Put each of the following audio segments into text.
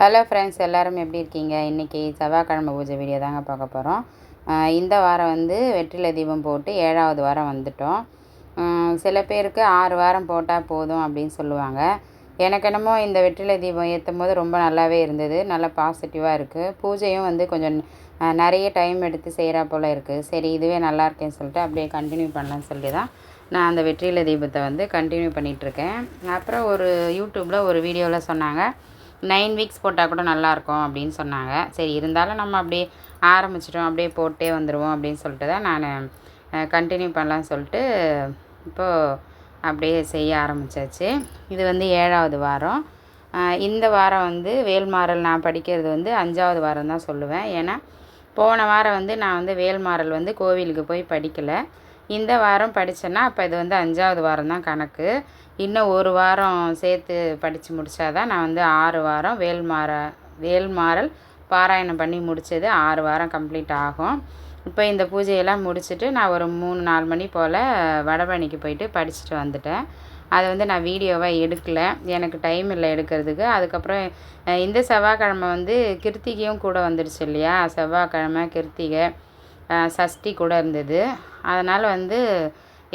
Hello friends எல்லோரும் எப்படி இருக்கீங்க? இன்றைக்கி செவ்வாய்க்கிழமை பூஜை வீடியோ தாங்க பார்க்க போகிறோம் இந்த வாரம் வந்து வெற்றிலை தீபம் போட்டு ஏழாவது வாரம் வந்துட்டோம். சில பேருக்கு ஆறு வாரம் போட்டால் போதும் அப்படின்னு சொல்லுவாங்க. எனக்கு என்னமோ இந்த வெற்றிலை தீபம் ஏற்றும் போது ரொம்ப நல்லாவே இருந்தது. நல்லா பாசிட்டிவாக இருக்குது பூஜையும் வந்து கொஞ்சம் நிறைய டைம் எடுத்து செய்கிறா போல் இருக்குது சரி இதுவே நல்லா இருக்கேன்னு சொல்லிட்டு அப்படியே கண்டினியூ பண்ணலான்னு சொல்லி தான் நான் அந்த வெற்றிலை தீபத்தை வந்து கண்டினியூ பண்ணிகிட்ருக்கேன் அப்புறம் ஒரு யூடியூப்பில் ஒரு வீடியோவில் சொன்னாங்க. நைன் வீக்ஸ் போட்டால் கூட நல்லாயிருக்கும் அப்படின்னு சொன்னாங்க. சரி இருந்தாலும் நம்ம அப்படியே ஆரம்பிச்சிட்டோம். அப்படியே போட்டே வந்துடுவோம் அப்படின்னு சொல்லிட்டு தான் நான் கண்டினியூ பண்ணலான்னு சொல்லிட்டு இப்போது அப்படியே செய்ய ஆரம்பித்தாச்சு இது வந்து ஏழாவது வாரம். இந்த வாரம் வந்து வேல்மாறல் நான் படிக்கிறது வந்து அஞ்சாவது வாரம் தான் சொல்லுவேன். ஏன்னா போன வாரம் வந்து நான் வந்து வேல்மாறல் வந்து கோவிலுக்கு போய் படிக்கலை. இந்த வாரம் படித்தேன்னா அப்போ இது வந்து அஞ்சாவது வாரம் தான் கணக்கு. இன்னும் ஒரு வாரம் சேர்த்து படித்து முடித்தாதான் நான் வந்து ஆறு வாரம் வேல்மாற வேல்மாறல் பாராயணம் பண்ணி முடித்தது ஆறு வாரம் கம்ப்ளீட் ஆகும். இப்போ இந்த பூஜையெல்லாம் முடிச்சுட்டு நான் ஒரு மூணு நாலு மணி போல் வடபழனிக்கு போயிட்டு படிச்சுட்டு வந்துட்டேன். அதை வந்து நான் வீடியோவாக எடுக்கல. எனக்கு டைம் இல்லை எடுக்கிறதுக்கு. அதுக்கப்புறம் இந்த செவ்வாய்க்கிழமை வந்து கிருத்திகையும் கூட வந்துடுச்சு இல்லையா? செவ்வாய்க்கிழமை கிருத்திகை. சஷ்டி கூட இருந்தது. அதனால் வந்து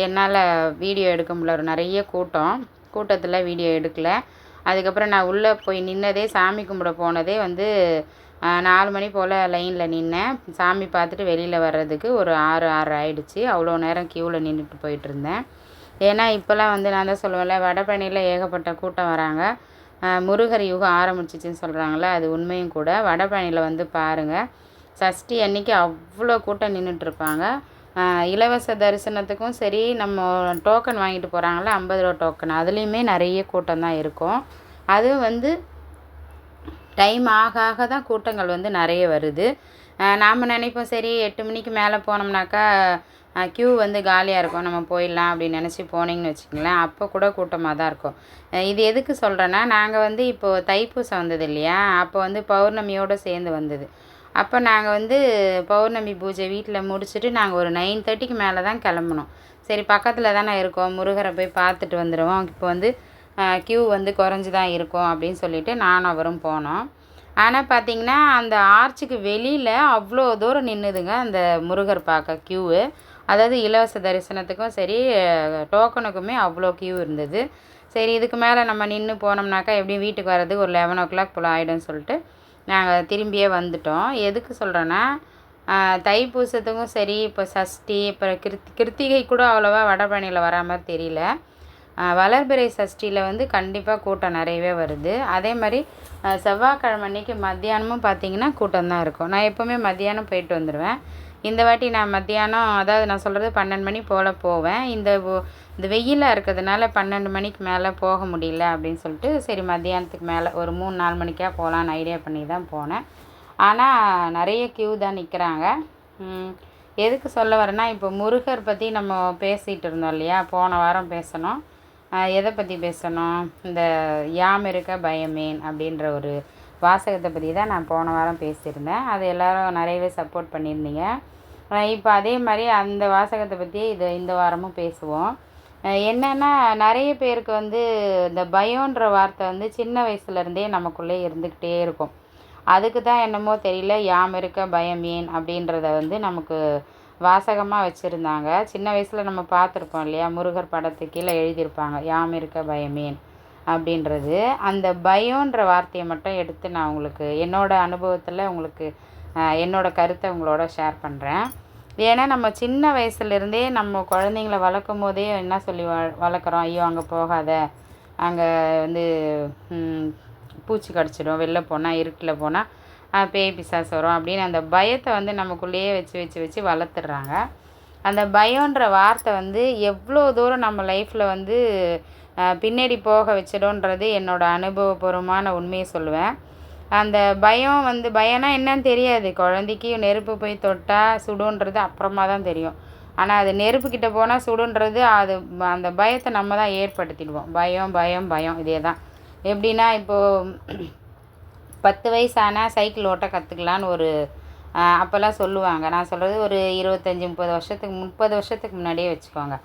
என்னால் வீடியோ எடுக்க முடியல. ஒரு நிறைய கூட்டம். கூட்டத்தில் வீடியோ எடுக்கல. அதுக்கப்புறம் நான் உள்ளே போய் நின்னதே சாமி கும்பிட போனதே வந்து நாலு மணி போல் லைனில் நின்னேன். சாமி பார்த்துட்டு வெளியில் வர்றதுக்கு ஒரு ஆறு ஆறு ஆயிடுச்சு. அவ்வளோ நேரம் க்யூவில் நின்றுட்டு போயிட்டு இருந்தேன். ஏன்னா இப்போல்லாம் வந்து நான் தான் சொல்லுவேன்ல வடபழனியில் ஏகப்பட்ட கூட்டம் வராங்க. முருகர் யுகம் ஆரம்பிச்சிச்சின்னு சொல்கிறாங்களே அது உண்மையும் கூட. வடபழனியில் வந்து பாருங்கள் சஷ்டி அன்னைக்கு அவ்வளோ கூட்டம் நின்றுட்டுருப்பாங்க இலவச தரிசனத்துக்கும் சரி நம்ம டோக்கன் வாங்கிட்டு போகிறாங்களே ஐம்பது ரூபா டோக்கன் அதுலேயுமே நிறைய கூட்டம் தான் இருக்கும். அதுவும் வந்து டைம் ஆக ஆக தான் கூட்டங்கள் வந்து நிறைய வருது. நாம் நினைப்போம் சரி எட்டு மணிக்கு மேலே போனோம்னாக்கா க்யூ வந்து காலியாக இருக்கும். நம்ம போயிடலாம் அப்படின்னு நினச்சி போனீங்கன்னு வச்சுக்கங்களேன் அப்போ கூட கூட்டமாக தான் இருக்கும். இது எதுக்கு சொல்கிறேன்னா நாங்கள் வந்து இப்போது தைப்பூசம் வந்தது இல்லையா? அப்போ வந்து பௌர்ணமியோடு சேர்ந்து வந்தது. அப்போ நாங்கள் வந்து பௌர்ணமி பூஜை வீட்டில் முடிச்சுட்டு நாங்கள் ஒரு நைன் தேர்ட்டிக்கு மேலே தான் கிளம்புனோம் சரி பக்கத்தில் தானே இருக்கோம். முருகரை போய் பார்த்துட்டு வந்துடுவோம் இப்போ வந்து க்யூ வந்து குறைஞ்சி தான் இருக்கும் அப்படின்னு சொல்லிட்டு நானும் அவரும் போனோம். ஆனால் பார்த்தீங்கன்னா அந்த ஆர்ச்சுக்கு வெளியில் அவ்வளோ தூரம் நின்றுதுங்க அந்த முருகர் பார்க்க க்யூவு அதாவது இலவச தரிசனத்துக்கும் சரி டோக்கனுக்குமே அவ்வளோ க்யூ இருந்தது. சரி இதுக்கு மேலே நம்ம நின்று போனோம்னாக்கா எப்படியும் வீட்டுக்கு வர்றதுக்கு ஒரு லெவன் ஓ கிளாக் போல் ஆகிடும்னு சொல்லிட்டு நாங்கள் திரும்பியே வந்துட்டோம். எதுக்கு சொல்கிறேன்னா தைப்பூசத்துக்கும் சரி இப்போ சஷ்டி இப்போ கிருத் கிருத்திகை கூட அவ்வளோவா வடபழனியில் வரா மாதிரி தெரியல. வளர்பிறை சஷ்டியில் வந்து கண்டிப்பாக கூட்டம் நிறையவே வருது. அதே மாதிரி செவ்வாய்க்கிழமை அன்னைக்கு மத்தியானமும் பார்த்தீங்கன்னா கூட்டம் தான் இருக்கும். நான் எப்போவுமே மத்தியானம் போயிட்டு வந்துடுவேன் இந்த வாட்டி நான் மத்தியானம் அதாவது நான் சொல்கிறது பன்னெண்டு மணி போல் போவேன். இந்த இந்த வெயிலாக இருக்கிறதுனால பன்னெண்டு மணிக்கு மேலே போக முடியல அப்படின்னு சொல்லிட்டு சரி மத்தியானத்துக்கு மேலே ஒரு மூணு நாலு மணிக்காக போகலான்னு ஐடியா பண்ணி தான் போனேன். ஆனால் நிறைய க்யூ தான் நிற்கிறாங்க எதுக்கு சொல்ல வரேன்னா இப்போ முருகர் பற்றி நம்ம பேசிகிட்டு இருந்தோம் இல்லையா? போன வாரம் பேசணும். எதை பற்றி பேசணும்? இந்த யாம் இருக்க பயமேன் அப்படின்ற ஒரு வாசகத்தை பற்றி தான் நான் போன வாரம் பேசியிருந்தேன். அது எல்லாரும் நிறையவே சப்போர்ட் பண்ணியிருந்தீங்க. இப்போ அதே மாதிரி அந்த வாசகத்தை பற்றி இது இந்த வாரமும் பேசுவோம். என்னென்னா நிறைய பேருக்கு வந்து இந்த பயம்ன்ற வார்த்தை வந்து சின்ன வயசுலேருந்தே நமக்குள்ளே இருந்துக்கிட்டே இருக்கும். அதுக்கு தான் என்னமோ தெரியல யாம் இருக்க பயம் ஏன் அப்படின்றத வந்து நமக்கு வாசகமாக வச்சுருந்தாங்க. சின்ன வயசில் நம்ம பார்த்துருப்போம் இல்லையா முருகர் படத்துக்கு கீழே எழுதியிருப்பாங்க யாம் இருக்க பயமேன் அப்படின்றது. அந்த பயன்ற வார்த்தையை மட்டும் எடுத்து நான் உங்களுக்கு என்னோட அனுபவத்தில் உங்களுக்கு என்னோட கருத்தை உங்களோட ஷேர் பண்ணுறேன் ஏன்னா நம்ம சின்ன வயசுலேருந்தே நம்ம குழந்தைங்கள வளர்க்கும் போதே என்ன சொல்லி வ வளர்க்குறோம்? ஐயோ அங்கே போகாத. அங்கே வந்து பூச்சி கடிச்சிடும். வெளில போனால் இருட்டில் போனால் பேய் பிசாசு வரும் அப்படின்னு அந்த பயத்தை வந்து நமக்குள்ளேயே வச்சு வச்சு வச்சு வளர்த்துட்றாங்க. அந்த பயம்ன்ற வார்த்தை வந்து எவ்வளோ தூரம் நம்ம லைஃப்பில் வந்து பின்னாடி போக வச்சிடும்ன்றது என்னோட அனுபவபூர்வமான உண்மையை சொல்லுவேன். அந்த பயம் வந்து பயம்னா என்னன்னு தெரியாது. குழந்தைக்கு நெருப்பு போய் தொட்டால் சுடுன்றது அப்புறமா தான் தெரியும். ஆனால் அது நெருப்புக்கிட்ட போனால் சுடுன்றது அது அந்த பயத்தை நம்ம தான் ஏற்படுத்திடுவோம். பயம் பயம் பயம் இதே தான். எப்படின்னா இப்போது பத்து வயசானால் சைக்கிள் ஓட்ட கற்றுக்கலான்னு ஒரு அப்போல்லாம் சொல்லுவாங்க. நான் சொல்கிறது ஒரு இருபத்தஞ்சி முப்பது வருஷத்துக்கு முப்பது வருஷத்துக்கு முன்னாடியே வச்சுக்கோங்க.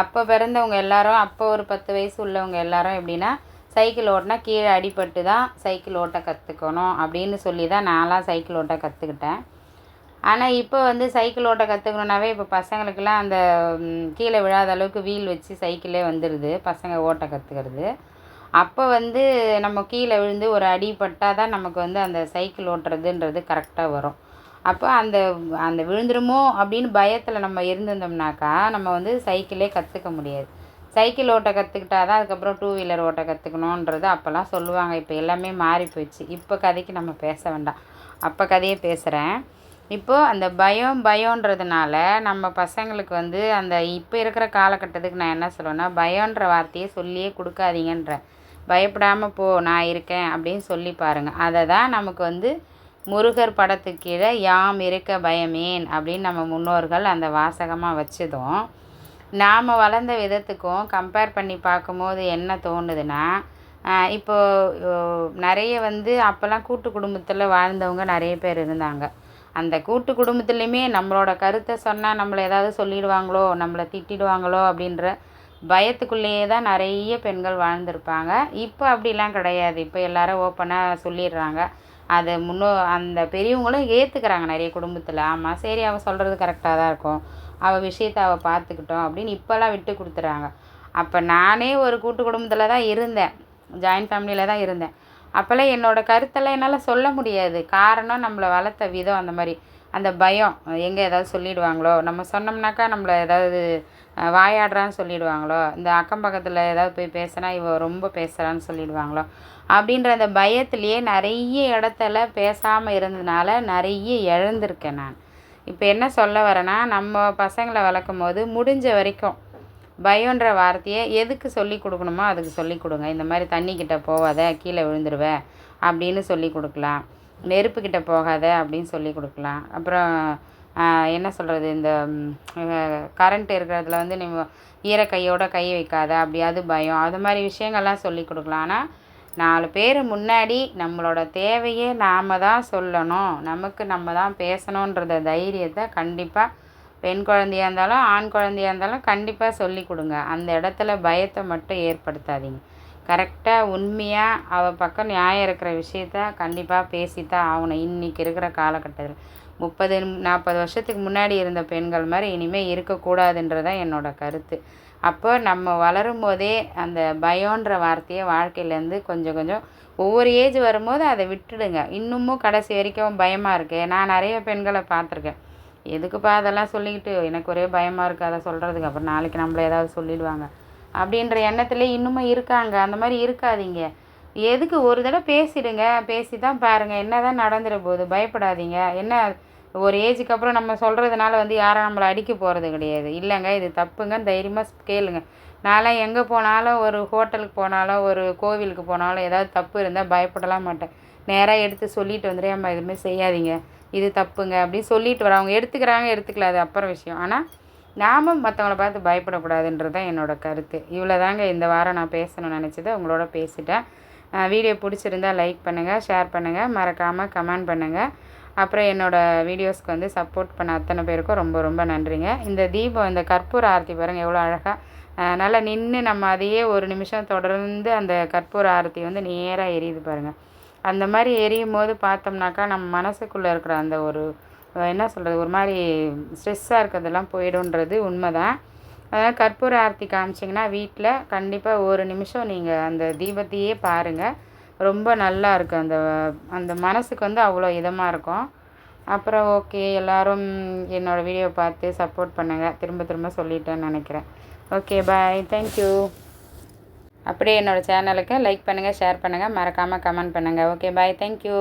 அப்போ பிறந்தவங்க எல்லாரும் அப்போ ஒரு பத்து வயசு உள்ளவங்க எல்லாரும் எப்படின்னா சைக்கிள் ஓட்டினா கீழே அடிபட்டு தான் சைக்கிள் ஓட்ட கற்றுக்கணும் அப்படின்னு சொல்லி தான் நான்லாம் சைக்கிள் ஓட்ட கற்றுக்கிட்டேன் ஆனால் இப்போ வந்து சைக்கிள் ஓட்ட கற்றுக்கணுன்னாவே இப்போ பசங்களுக்கெல்லாம் அந்த கீழே விழாத அளவுக்கு வீல் வச்சு சைக்கிளே வந்துடுது பசங்க ஓட்ட கற்றுக்கிறது அப்போ வந்து நம்ம கீழே விழுந்து ஒரு அடி பட்டால் தான் நமக்கு வந்து அந்த சைக்கிள் ஓட்டுறதுன்றது கரெக்டாக வரும். அப்போ அந்த அந்த விழுந்துருமோ அப்படின்னு பயத்தில் நம்ம இருந்திருந்தோம்னாக்கா நம்ம வந்து சைக்கிளே கற்றுக்க முடியாது. சைக்கிள் ஓட்ட கற்றுக்கிட்டா தான் அதுக்கப்புறம் டூ வீலர் ஓட்ட கற்றுக்கணுன்றது அப்போல்லாம் சொல்லுவாங்க. இப்போ எல்லாமே மாறி போயிடுச்சு. இப்போ கதைக்கு நம்ம பேச வேண்டாம். அப்போ கதையே பேசுகிறேன் இப்போது அந்த பயம் பயன்றதுனால நம்ம பசங்களுக்கு வந்து அந்த இப்போ இருக்கிற காலகட்டத்துக்கு நான் என்ன சொல்லுவேன்னா பயோன்ற வார்த்தையை சொல்லியே கொடுக்காதீங்கன்ற. பயப்படாமல் போ நான் இருக்கேன் அப்படின்னு சொல்லி பாருங்கள் அதை தான் நமக்கு வந்து முருகர் படத்துக்கு கீழே யாம் இருக்க பயமேன் அப்படின்னு நம்ம முன்னோர்கள் அந்த வாசகமாக வச்சதும். நாம் வளர்ந்த விதத்துக்கும் கம்பேர் பண்ணி பார்க்கும்போது என்ன தோணுதுன்னா இப்போது இப்போ நிறைய வந்து அப்போல்லாம் கூட்டு குடும்பத்தில் வாழ்ந்தவங்க நிறைய பேர் இருந்தாங்க. அந்த கூட்டு குடும்பத்துலேயுமே நம்மளோட கருத்தை சொன்னால் நம்மளை ஏதாவது சொல்லிடுவாங்களோ நம்மளை திட்டிடுவாங்களோ அப்படின்ற பயத்துக்குள்ளேயே தான் நிறைய பெண்கள் வாழ்ந்திருப்பாங்க. இப்போ அப்படிலாம் கிடையாது. இப்போ எல்லாரும் ஓப்பனாக சொல்லிடுறாங்க. அதை முன்னோ அந்த பெரியவங்களும் ஏற்றுக்கிறாங்க நிறைய குடும்பத்தில். ஆமாம் சரி அவள் சொல்கிறது கரெக்டாக தான் இருக்கும். அவள் விஷயத்தை அவள் பார்த்துக்கிட்டோம் அப்படின்னு இப்போல்லாம் விட்டு கொடுத்துறாங்க. அப்போ நானே ஒரு கூட்டு குடும்பத்தில் தான் இருந்தேன். ஜாயின்ட் ஃபேமிலியில் தான் இருந்தேன். அப்போல்லாம் என்னோடய கருத்தெல்லாம் என்னால் சொல்ல முடியாது. காரணம் நம்மளை வளர்த்த விதம் அந்த மாதிரி. அந்த பயம் எங்கே ஏதாவது சொல்லிடுவாங்களோ? நம்ம சொன்னோம்னாக்கா நம்மளை ஏதாவது வாயாடுறான்னு சொல்லிடுவாங்களோ? இந்த அக்கம் பக்கத்தில் ஏதாவது போய் பேசுனா இவ ரொம்ப பேசுகிறான்னு சொல்லிடுவாங்களோ? அப்படின்ற அந்த பயத்துலேயே நிறைய இடத்துல பேசாமல் இருந்ததுனால நிறைய இழந்திருக்கேன் நான். இப்போ என்ன சொல்ல வரேன்னா நம்ம பசங்களை வளர்க்கும் போது முடிஞ்ச வரைக்கும் பயன்ற வார்த்தையை எதுக்கு சொல்லி கொடுக்கணுமோ அதுக்கு சொல்லி கொடுங்க. இந்த மாதிரி தண்ணிக்கிட்ட போகாத கீழே விழுந்துருவ அப்படின்னு சொல்லி கொடுக்கலாம். நெருப்புக்கிட்ட போகாத அப்படின்னு சொல்லி கொடுக்கலாம். அப்புறம் என்ன சொல்கிறது இந்த கரண்ட் இருக்கிறதுல வந்து நீ ஈர கையோட கை வைக்காத அப்படி அது பயம். அது மாதிரி விஷயங்கள்லாம் சொல்லி கொடுக்கலாம். ஆனால் நாலு பேர் முன்னாடி நம்மளோட தேவையே நாம் தான் சொல்லணும். நமக்கு நம்ம தான் பேசணுன்றத தைரியத்தை கண்டிப்பாக பெண் குழந்தையாக இருந்தாலும் ஆண் குழந்தையாக இருந்தாலும் கண்டிப்பாக சொல்லி கொடுங்க. அந்த இடத்துல பயத்தை மட்டும் ஏற்படுத்தாதீங்க. கரெக்டாக உண்மையாக அவள் பக்கம் நியாயம் இருக்கிற விஷயத்த கண்டிப்பாக பேசித்தான் ஆகணும். இன்றைக்கி இருக்கிற காலகட்டத்தில். முப்பது நாற்பது வருஷத்துக்கு முன்னாடி இருந்த பெண்கள் மாதிரி இனிமேல் இருக்கக்கூடாதுன்றதான் என்னோடய கருத்து. அப்போ நம்ம வளரும் போதே அந்த பயோன்ற வார்த்தையை வாழ்க்கையிலேருந்து கொஞ்சம் கொஞ்சம் ஒவ்வொரு ஏஜ் வரும்போது அதை விட்டுடுங்க. இன்னமும் கடைசி வரைக்கும் பயமாக இருக்குது நான் நிறைய பெண்களை பார்த்துருக்கேன். எதுக்குப்பா அதெல்லாம் சொல்லிக்கிட்டு? எனக்கு ஒரே பயமாக இருக்குது அதை சொல்கிறதுக்கு அப்புறம் நாளைக்கு நம்மள ஏதாவது சொல்லிடுவாங்க. அப்படின்ற எண்ணத்துல இன்னுமும் இருக்காங்க. அந்த மாதிரி இருக்காதீங்க. எதுக்கு ஒரு தடவை பேசிடுங்க. பேசி தான் பாருங்கள் என்ன தான் நடந்துட போகுது பயப்படாதீங்க. என்ன ஒரு ஏஜுக்கு அப்புறம் நம்ம சொல்கிறதுனால வந்து யாரும் நம்மளை அடிக்க போகிறது கிடையாது. இல்லைங்க இது தப்புங்க. தைரியமாக கேளுங்க. நான்லாம் எங்கே போனாலும் ஒரு ஹோட்டலுக்கு போனாலும் ஒரு கோவிலுக்கு போனாலும் ஏதாவது தப்பு இருந்தால் பயப்படலாம் மாட்டேன். நேராக எடுத்து சொல்லிட்டு வந்துடுறேன் அம்மா எதுவுமே செய்யாதீங்க. இது தப்புங்க. அப்படின்னு சொல்லிட்டு வர. அவங்க எடுத்துக்கிறாங்க எடுத்துக்கல. அது அப்புறம் விஷயம். ஆனால் நாமும் மற்றவங்கள பார்த்து பயப்படக்கூடாதுன்றது தான் என்னோட கருத்து. இவ்வளோ தாங்க இந்த வாரம் நான் பேசணும்னு நினச்சதை. உங்களோட பேசிட்டேன். வீடியோ பிடிச்சிருந்தா லைக் பண்ணுங்கள் ஷேர் பண்ணுங்கள் மறக்காமல் கமெண்ட் பண்ணுங்கள் அப்புறம் என்னோடய வீடியோஸ்க்கு வந்து சப்போர்ட் பண்ண அத்தனை பேருக்கும் ரொம்ப ரொம்ப நன்றிங்க. இந்த தீபம் இந்த கற்பூர ஆரத்தி பாருங்கள் எவ்வளோ அழகாக நல்லா நின்று நம்ம அதையே ஒரு நிமிஷம் தொடர்ந்து அந்த கற்பூர ஆரத்தி வந்து நேராக எரியுது பாருங்கள் அந்த மாதிரி எரியும் போது பார்த்தோம்னாக்கா நம்ம மனசுக்குள்ளே இருக்கிற அந்த ஒரு என்ன சொல்கிறது ஒரு மாதிரி ஸ்ட்ரெஸ்ஸாக இருக்கிறதெல்லாம் போயிடும்ன்றது உண்மை தான் அதனால் கற்பூர ஆரத்தி காமிச்சிங்கன்னா வீட்டில் கண்டிப்பாக ஒரு நிமிஷம் நீங்கள் அந்த தீபத்தையே பாருங்கள் ரொம்ப நல்லா இருக்கும். அந்த அந்த மனசுக்கு வந்து அவ்வளோ இதமாக இருக்கும். அப்புறம் ஓகே எல்லோரும் என்னோடய வீடியோ பார்த்து சப்போர்ட் பண்ணுங்கள் திரும்ப திரும்ப சொல்லிட்டேன்னு நினைக்கிறேன். ஓகே பாய் தேங்க்யூ அப்படியே என்னோடய சேனலுக்கு லைக் பண்ணுங்கள் ஷேர் பண்ணுங்கள் மறக்காமல் கமெண்ட் பண்ணுங்கள் ஓகே பாய் தேங்க்யூ